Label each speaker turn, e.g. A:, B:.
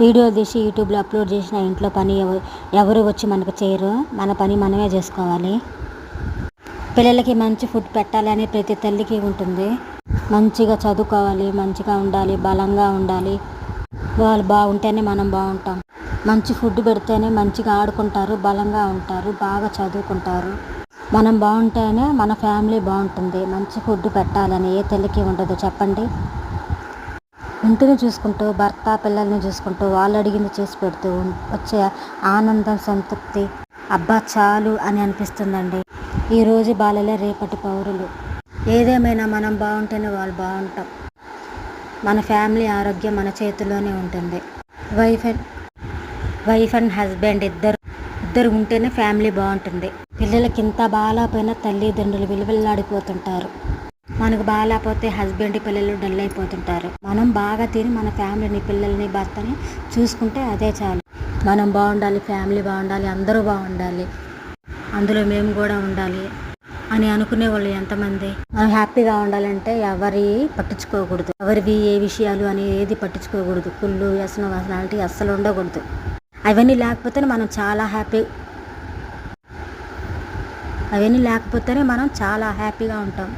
A: Video తీసి యూట్యూబ్లో upload చేసిన ఇంట్లో పని ఎవరు వచ్చి మనకు చేయరు. మన పని మనమే చేసుకోవాలి. పిల్లలకి మంచి ఫుడ్ పెట్టాలి అని ప్రతి తల్లికి ఉంటుంది. మంచిగా చదువుకోవాలి మంచిగా ఉండాలి బలంగా ఉండాలి. వాళ్ళు బాగుంటేనే మనం బాగుంటాం. మంచి ఫుడ్ పెడితేనే మంచిగా ఆడుకుంటారు బలంగా ఉంటారు బాగా చదువుకుంటారు. మనం బాగుంటేనే మన ఫ్యామిలీ బాగుంటుంది. మంచి ఫుడ్ పెట్టాలని ఏ తల్లికి ఉండదు. చెప్పండి? ఇంటిని చూసుకుంటూ భర్త పిల్లల్ని చూసుకుంటూ వాళ్ళు అడిగింది చేసి పెడుతూ వచ్చే ఆనందం సంతృప్తి. అబ్బా చాలు అని అనిపిస్తుందండి. ఈరోజు బాలలే రేపటి పౌరులు. ఏదేమైనా మనం బాగుంటేనే వాళ్ళు బాగుంటాం. మన ఫ్యామిలీ ఆరోగ్యం మన చేతిలోనే ఉంటుంది. Wife and wife and husband ఇద్దరు ఇద్దరు ఉంటేనే ఫ్యామిలీ బాగుంటుంది. పిల్లలకి ఇంత బాగాలేకపోయినా తల్లిదండ్రులు విలువెల్లాడిపోతుంటారు. మనకు బాగాలేకపోతే హస్బెండ్ పిల్లలు డల్ అయిపోతుంటారు. మనం బాగా తిని మన ఫ్యామిలీని పిల్లల్ని భర్తని చూసుకుంటే అదే చాలు. మనం బాగుండాలి ఫ్యామిలీ బాగుండాలి అందరూ బాగుండాలి అందులో మేము కూడా ఉండాలి అని అనుకునే వాళ్ళు ఎంతమంది? మనం హ్యాపీగా ఉండాలంటే ఎవరి పట్టించుకోకూడదు. ఎవరివి ఏ విషయాలు అని ఏది పట్టించుకోకూడదు. కుళ్ళు వ్యసనం అలాంటివి అస్సలు ఉండకూడదు. అవన్నీ లేకపోతేనే మనం చాలా హ్యాపీ అవన్నీ లేకపోతేనే మనం చాలా హ్యాపీగా ఉంటాం.